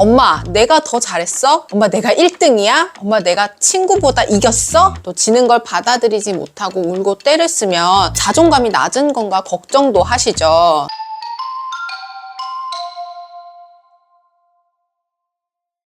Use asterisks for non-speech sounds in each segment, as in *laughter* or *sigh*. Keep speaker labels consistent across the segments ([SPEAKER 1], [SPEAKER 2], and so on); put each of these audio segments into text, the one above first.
[SPEAKER 1] 엄마, 내가 더 잘했어? 엄마, 내가 1등이야? 엄마, 내가 친구보다 이겼어? 또 지는 걸 받아들이지 못하고 울고 때를 쓰면 자존감이 낮은 건가 걱정도 하시죠.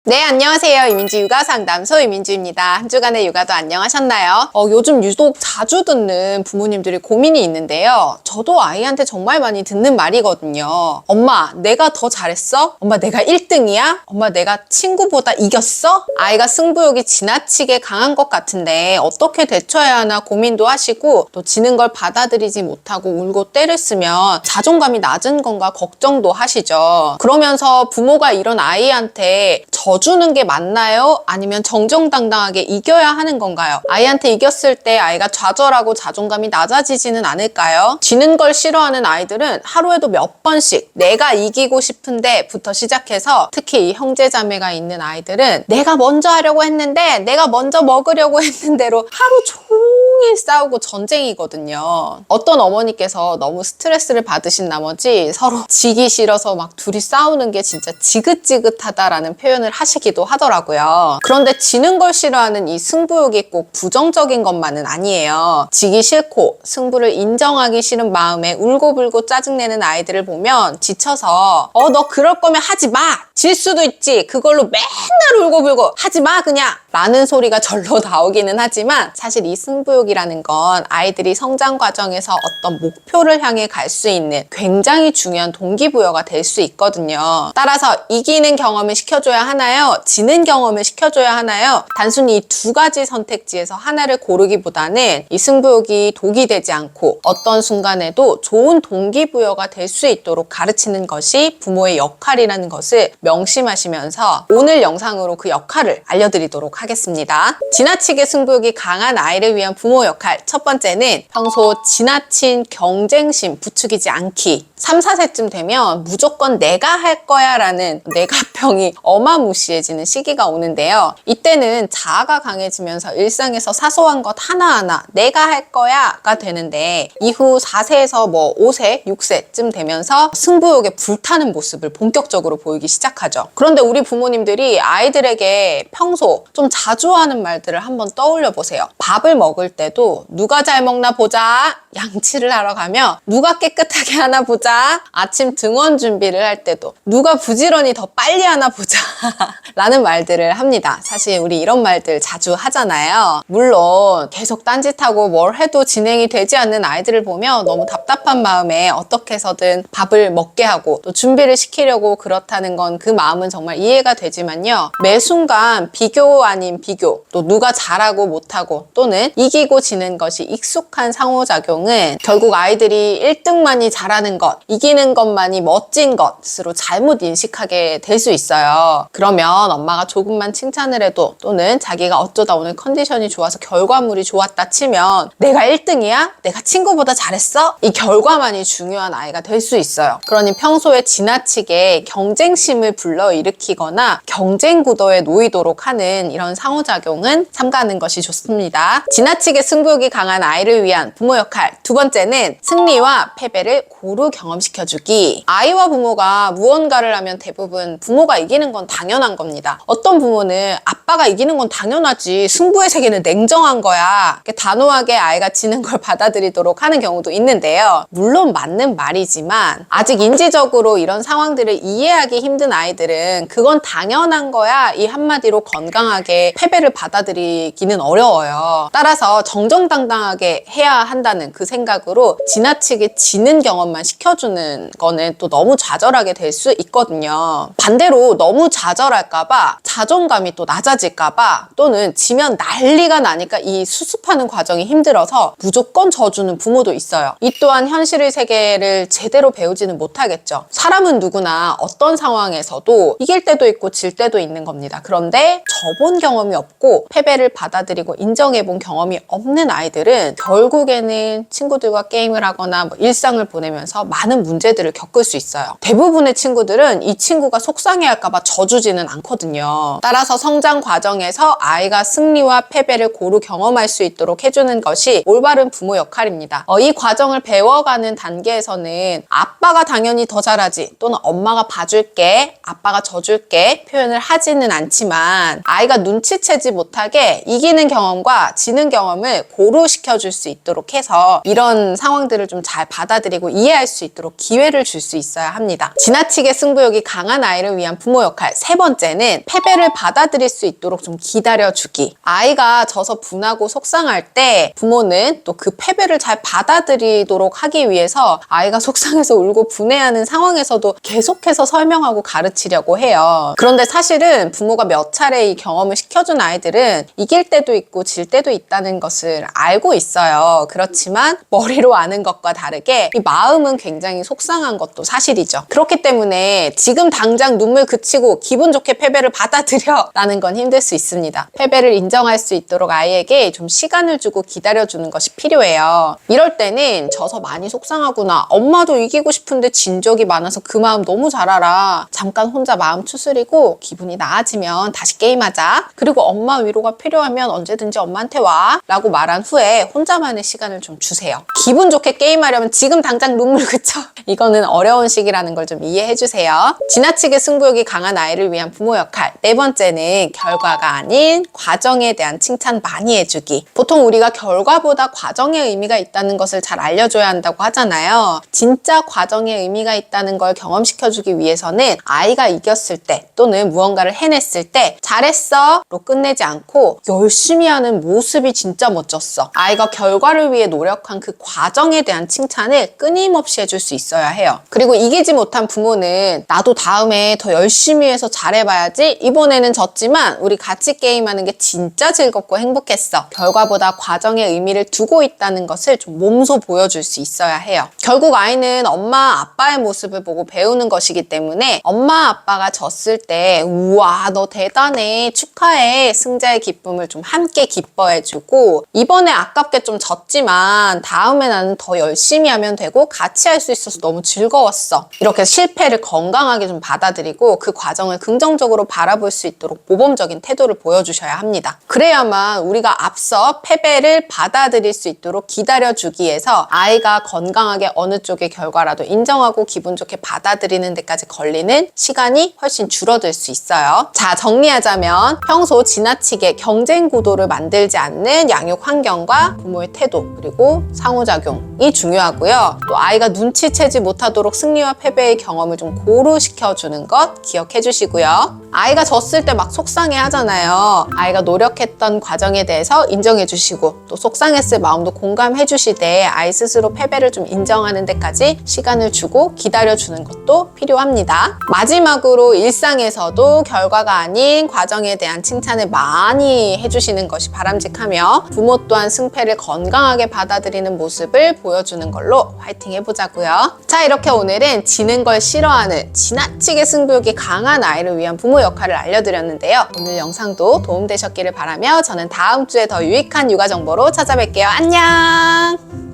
[SPEAKER 1] 네, 안녕하세요. 이민지 육아 상담소 이민주입니다. 한 주간의 육아도 안녕하셨나요? 어, 요즘 유독 자주 듣는 부모님들이 고민이 있는데요. 저도 아이한테 정말 많이 듣는 말이거든요. 엄마, 내가 더 잘했어? 엄마, 내가 1등이야? 엄마, 내가 친구보다 이겼어? 아이가 승부욕이 지나치게 강한 것 같은데 어떻게 대처해야 하나 고민도 하시고 또 지는 걸 받아들이지 못하고 울고 때를 쓰면 자존감이 낮은 건가 걱정도 하시죠. 그러면서 부모가 이런 아이한테 져주는 게 맞나요? 아니면 정정당당하게 이겨야 하는 건가요? 아이한테 이겼을 때 아이가 좌절하고 자존감이 낮아지지는 않을까요? 지는 걸 싫어하는 아이들은 하루에도 몇 번씩 내가 이기고 싶은데 부터 시작해서 특히 이 형제자매가 있는 아이들은 내가 먼저 하려고 했는데 내가 먼저 먹으려고 *laughs* 했는데로 하루 종일 싸우고 전쟁이거든요. 어떤 어머니께서 너무 스트레스를 받으신 나머지 서로 지기 싫어서 막 둘이 싸우는 게 진짜 지긋지긋하다라는 표현을 하시기도 하더라고요. 그런데 지는 걸 싫어하는 이 승부욕이 꼭 부정적인 것만은 아니에요. 지기 싫고 승부를 인정하기 싫은 마음에 울고불고 짜증내는 아이들을 보면 지쳐서 어 너 그럴 거면 하지 마. 질 수도 있지. 그걸로 맨날 울고불고 하지 마 그냥. 라는 소리가 절로 *laughs* 나오기는 하지만 사실 이 승부욕이 라는 건 아이들이 성장 과정에서 어떤 목표를 향해 갈 수 있는 굉장히 중요한 동기부여가 될 수 있거든요. 따라서 이기는 경험을 시켜줘야 하나요? 지는 경험을 시켜줘야 하나요? 단순히 이 두 가지 선택지에서 하나를 고르기보다는 이 승부욕이 독이 되지 않고 어떤 순간에도 좋은 동기부여가 될 수 있도록 가르치는 것이 부모의 역할이라는 것을 명심하시면서 오늘 영상으로 그 역할을 알려드리도록 하겠습니다. 지나치게 승부욕이 강한 아이를 위한 부모 역할. 첫 번째는 평소 지나친 경쟁심 부추기지 않기 3, 4세쯤 되면 무조건 내가 할 거야 라는 내가병이 어마무시해지는 시기가 오는데요. 이때는 자아가 강해지면서 일상에서 사소한 것 하나하나 내가 할 거야가 되는데 이후 4세에서 뭐 5세, 6세쯤 되면서 승부욕에 불타는 모습을 본격적으로 보이기 시작하죠. 그런데 우리 부모님들이 아이들에게 평소 좀 자주 하는 말들을 한번 떠올려 보세요. 밥을 먹을 때도 누가 잘 먹나 보자. 양치를 하러 가면 누가 깨끗하게 하나 보자. 아침 등원 준비를 할 때도 누가 부지런히 더 빨리 하나 보자. *laughs* 라는 말들을 합니다. 사실 우리 이런 말들 자주 하잖아요. 물론 계속 딴짓하고 뭘 해도 진행이 되지 않는 아이들을 보면 너무 답답한 마음에 어떻게 해서든 밥을 먹게 하고 또 준비를 시키려고 그렇다는 건 그 마음은 정말 이해가 되지만요. 매 순간 비교 아닌 비교, 또 누가 잘하고 못하고 또는 이기고 지는 것이 익숙한 상호작용은 결국 아이들이 1등만이 잘하는 것, 이기는 것만이 멋진 것으로 잘못 인식하게 될 수 있어요. 그러면 엄마가 조금만 칭찬을 해도 또는 자기가 어쩌다 오늘 컨디션이 좋아서 결과물이 좋았다 치면 내가 1등이야? 내가 친구보다 잘했어? 이 결과만이 중요한 아이가 될 수 있어요. 그러니 평소에 지나치게 경쟁심을 불러일으키거나 경쟁 구도에 놓이도록 하는 이런 상호작용은 삼가하는 것이 좋습니다. 지나치게 승부욕이 강한 아이를 위한 부모 역할 두 번째는 승리와 패배를 고루 경험 시켜주기. 아이와 부모가 무언가를 하면 대부분 부모가 이기는 건 당연한 겁니다. 어떤 부모는 아빠가 이기는 건 당연하지. 승부의 세계는 냉정한 거야. 단호하게 아이가 지는 걸 *laughs* 받아들이도록 하는 경우도 있는데요. 물론 맞는 말이지만 아직 인지적으로 이런 상황들을 이해하기 힘든 아이들은 그건 당연한 거야. 이 한마디로 건강하게 패배를 받아들이기는 어려워요. 따라서 정정당당하게 해야 한다는 그 생각으로 지나치게 지는 경험만 시켜 주는 거는 또 너무 좌절하게 될 수 있거든요. 반대로 너무 좌절할까봐 자존감이 또 낮아질까봐 또는 지면 난리가 나니까 이 수습하는 과정이 힘들어서 무조건 져주는 부모도 있어요. 이 또한 현실의 세계를 제대로 배우지는 못하겠죠. 사람은 누구나 어떤 상황에서도 이길 때도 있고 질 때도 있는 겁니다. 그런데 져본 경험이 없고 패배를 받아들이고 인정해본 경험이 없는 아이들은 결국에는 친구들과 게임을 하거나 뭐 일상을 보내면서 많은 많은 문제들을 겪을 수 있어요. 대부분의 친구들은 이 친구가 속상해할까봐 져주지는 않거든요. 따라서 성장 과정에서 아이가 승리와 패배를 고루 경험할 수 있도록 해주는 것이 올바른 부모 역할입니다. 어, 이 과정을 배워가는 단계에서는 아빠가 당연히 더 잘하지 또는 엄마가 봐줄게 아빠가 져줄게 표현을 하지는 않지만 아이가 눈치채지 못하게 이기는 경험과 지는 경험을 고루 시켜줄 수 있도록 해서 이런 상황들을 좀 잘 받아들이고 이해할 수 있도록 기회를 줄 수 있어야 합니다. 지나치게 승부욕이 강한 아이를 위한 부모 역할 세 번째는 패배를 받아들일 수 있도록 좀 기다려주기. 아이가 져서 분하고 속상할 때 부모는 또 그 패배를 잘 받아들이도록 하기 위해서 아이가 속상해서 울고 분해하는 상황에서도 계속해서 설명하고 가르치려고 해요. 그런데 사실은 부모가 몇 차례 이 경험을 시켜준 아이들은 이길 때도 있고 질 때도 있다는 것을 알고 있어요. 그렇지만 머리로 아는 것과 다르게 이 마음은 굉장히 속상한 것도 사실이죠. 그렇기 때문에 지금 당장 눈물 그치고 기분 좋게 패배를 받아들여 라는 건 힘들 수 있습니다. 패배를 인정할 수 있도록 아이에게 좀 시간을 주고 기다려주는 것이 필요해요. 이럴 때는 져서 많이 속상하구나. 엄마도 이기고 싶은데 진 적이 많아서 그 마음 너무 잘 알아. 잠깐 혼자 마음 추스리고 기분이 나아지면 다시 게임하자. 그리고 엄마 위로가 필요하면 언제든지 엄마한테 와. 라고 말한 후에 혼자만의 시간을 좀 주세요. 기분 좋게 게임하려면 지금 당장 눈물 그 쳐. 이거는 어려운 시기라는 걸 좀 이해해 주세요. 지나치게 승부욕이 강한 아이를 위한 부모 역할. 네 번째는 결과가 아닌 과정에 대한 칭찬 많이 해주기. 보통 우리가 결과보다 과정의 의미가 있다는 것을 잘 알려줘야 한다고 하잖아요. 진짜 과정의 의미가 있다는 걸 경험시켜주기 위해서는 아이가 이겼을 때 또는 무언가를 해냈을 때 잘했어! 로 끝내지 않고 열심히 하는 모습이 진짜 멋졌어. 아이가 결과를 위해 노력한 그 과정에 대한 칭찬을 끊임없이 해 줄수 있어야 해요. 그리고 이기지 못한 부모는 나도 다음에 더 열심히 해서 잘해봐야지. 이번에는 졌지만 우리 같이 게임하는 게 진짜 즐겁고 행복했어. 결과보다 과정의 의미를 두고 있다는 것을 좀 몸소 보여줄 수 있어야 해요. 결국 아이는 엄마, 아빠의 모습을 보고 배우는 것이기 때문에 엄마, 아빠가 졌을 때 우와, 너 대단해. 축하해. 승자의 기쁨을 좀 함께 기뻐해주고 이번에 아깝게 좀 졌지만 다음에 나는 더 열심히 하면 되고 같이 할 수 있어서 너무 즐거웠어. 이렇게 실패를 건강하게 좀 받아들이고 그 과정을 긍정적으로 바라볼 수 있도록 모범적인 태도를 보여주셔야 합니다. 그래야만 우리가 앞서 패배를 받아들일 수 있도록 기다려주기 위해서 아이가 건강하게 어느 쪽의 결과라도 인정하고 기분 좋게 받아들이는 데까지 걸리는 시간이 훨씬 줄어들 수 있어요. 자, 정리하자면 평소 지나치게 경쟁 구도를 만들지 않는 양육 환경과 부모의 태도 그리고 상호작용이 중요하고요. 또 아이가 눈치 채지 못하도록 승리와 패배의 경험을 좀 고루시켜 주는 것 기억해 주시고요. 아이가 졌을 때 막 속상해 하잖아요. 아이가 노력했던 과정에 대해서 인정해 주시고 또 속상했을 마음도 공감해 주시되 아이 스스로 패배를 좀 인정하는 데까지 시간을 주고 기다려 주는 것도 필요합니다. 마지막으로 일상에서도 결과가 아닌 과정에 대한 칭찬을 많이 해주시는 것이 바람직하며 부모 또한 승패를 건강하게 받아들이는 모습을 보여주는 걸로 화이팅 해보자 고요. 자 이렇게 오늘은 지는 걸 싫어하는 지나치게 승부욕이 강한 아이를 위한 부모 역할을 알려드렸는데요. 오늘 영상도 도움되셨기를 바라며 저는 다음 주에 더 유익한 육아 정보로 찾아뵐게요. 안녕!